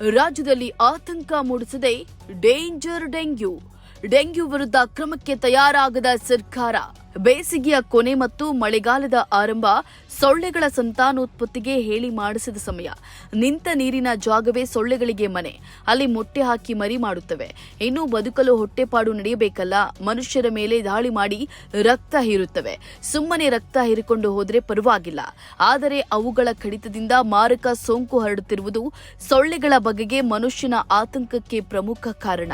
ರಾಜ್ಯದಲ್ಲಿ ಆತಂಕ ಮೂಡಿಸದೆ danger dengue dengue ವಿರುದ್ಧ ಕ್ರಮಕ್ಕೆ ತಯಾರಾಗದ ಸರ್ಕಾರ. ಬೇಸಿಗೆಯ ಕೊನೆ ಮತ್ತು ಮಳೆಗಾಲದ ಆರಂಭ ಸೊಳ್ಳೆಗಳ ಸಂತಾನೋತ್ಪತ್ತಿಗೆ ಹೇಳಿ ಮಾಡಿಸಿದ ಸಮಯ. ನಿಂತ ನೀರಿನ ಜಾಗವೇ ಸೊಳ್ಳೆಗಳಿಗೆ ಮನೆ. ಅಲ್ಲಿ ಮೊಟ್ಟೆ ಹಾಕಿ ಮರಿ ಮಾಡುತ್ತವೆ. ಇನ್ನೂ ಬದುಕಲು ಹೊಟ್ಟೆಪಾಡು ನಡೆಯಬೇಕಲ್ಲ. ಮನುಷ್ಯರ ಮೇಲೆ ದಾಳಿ ಮಾಡಿ ರಕ್ತ ಹೀರುತ್ತವೆ. ಸುಮ್ಮನೆ ರಕ್ತ ಹೀರಿಕೊಂಡು ಹೋದರೆ ಪರವಾಗಿಲ್ಲ. ಆದರೆ ಅವುಗಳ ಕಡಿತದಿಂದ ಮಾರಕ ಸೋಂಕು ಹರಡುತ್ತಿರುವುದು ಸೊಳ್ಳೆಗಳ ಬಗೆಗೆ ಮನುಷ್ಯನ ಆತಂಕಕ್ಕೆ ಪ್ರಮುಖ ಕಾರಣ.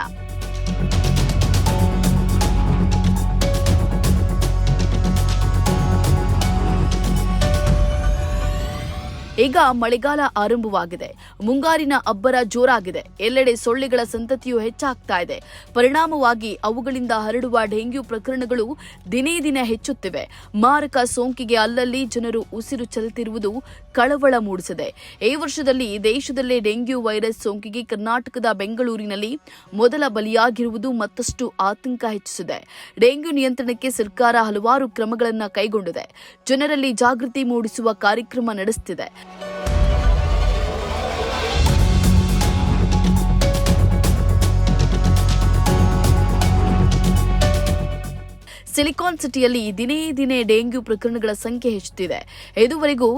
ಈಗ ಮಳೆಗಾಲ ಆರಂಭವಾಗಿದೆ. ಮುಂಗಾರಿನ ಅಬ್ಬರ ಜೋರಾಗಿದೆ. ಎಲ್ಲೆಡೆ ಸೊಳ್ಳೆಗಳ ಸಂತತಿಯು ಹೆಚ್ಚಾಗ್ತಾ ಇದೆ. ಪರಿಣಾಮವಾಗಿ ಅವುಗಳಿಂದ ಹರಡುವ ಡೆಂಗ್ಯೂ ಪ್ರಕರಣಗಳು ದಿನೇ ದಿನ ಹೆಚ್ಚುತ್ತಿವೆ. ಮಾರಕ ಸೋಂಕಿಗೆ ಅಲ್ಲಲ್ಲಿ ಜನರು ಉಸಿರು ಚೆಲ್ತಿರುವುದು ಕಳವಳ ಮೂಡಿಸಿದೆ. ಈ ವರ್ಷದಲ್ಲಿ ದೇಶದಲ್ಲೇ ಡೆಂಗ್ಯೂ ವೈರಸ್ ಸೋಂಕಿಗೆ ಕರ್ನಾಟಕದ ಬೆಂಗಳೂರಿನಲ್ಲಿ ಮೊದಲ ಬಲಿಯಾಗಿರುವುದು ಮತ್ತಷ್ಟು ಆತಂಕ ಹೆಚ್ಚಿಸಿದೆ. ಡೆಂಗ್ಯೂ ನಿಯಂತ್ರಣಕ್ಕೆ ಸರ್ಕಾರ ಹಲವಾರು ಕ್ರಮಗಳನ್ನು ಕೈಗೊಂಡಿದೆ. ಜನರಲ್ಲಿ ಜಾಗೃತಿ ಮೂಡಿಸುವ ಕಾರ್ಯಕ್ರಮ ನಡೆಸುತ್ತಿದೆ ಸಿಲಿಕಾನ್ ಸಿಟಿಯಲ್ಲಿ ದಿನೇ ದಿನೇ ಡೆಂಗ್ಯೂ ಪ್ರಕರಣಗಳ ಸಂಖ್ಯೆ ಹೆಚ್ಚುತ್ತಿದೆ. ಇದುವರೆಗೂ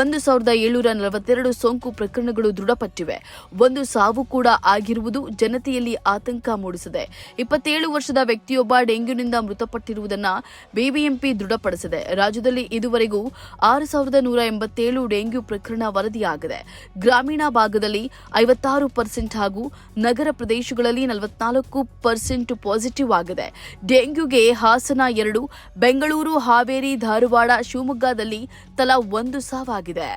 ಒಂದು ಸಾವಿರದ ಏಳುನೂರ ನಲವತ್ತೆರಡು ಸೋಂಕು ಪ್ರಕರಣಗಳು ದೃಢಪಟ್ಟಿವೆ. ಒಂದು ಸಾವು ಕೂಡ ಆಗಿರುವುದು ಜನತೆಯಲ್ಲಿ ಆತಂಕ ಮೂಡಿಸಿದೆ. ಇಪ್ಪತ್ತೇಳು ವರ್ಷದ ವ್ಯಕ್ತಿಯೊಬ್ಬ ಡೆಂಗ್ಯೂನಿಂದ ಮೃತಪಟ್ಟಿರುವುದನ್ನು ಬಿಬಿಎಂಪಿ ದೃಢಪಡಿಸಿದೆ. ರಾಜ್ಯದಲ್ಲಿ ಇದುವರೆಗೂ ಆರು ಸಾವಿರದ ನೂರ ಎಂಬತ್ತೇಳು ಡೆಂಗ್ಯೂ ಪ್ರಕರಣ ವರದಿಯಾಗಿದೆ. ಗ್ರಾಮೀಣ ಭಾಗದಲ್ಲಿ ಐವತ್ತಾರು ಪರ್ಸೆಂಟ್ ಹಾಗೂ ನಗರ ಪ್ರದೇಶಗಳಲ್ಲಿ ನಲವತ್ನಾಲ್ಕು ಪರ್ಸೆಂಟ್ ಪಾಸಿಟಿವ್ ಆಗಿದೆ. ಡೆಂಗ್ಯೂಗೆ ಹಾಸನ ಎರಡು ಬೆಂಗಳೂರು ಹಾವೇರಿ ಧಾರವಾಡ ಶಿವಮೊಗ್ಗದಲ್ಲಿ ತಲಾ ಒಂದು ಸಾವಾಗಿದೆ.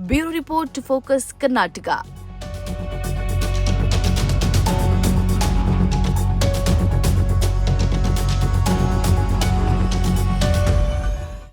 Bureau report focus Karnataka.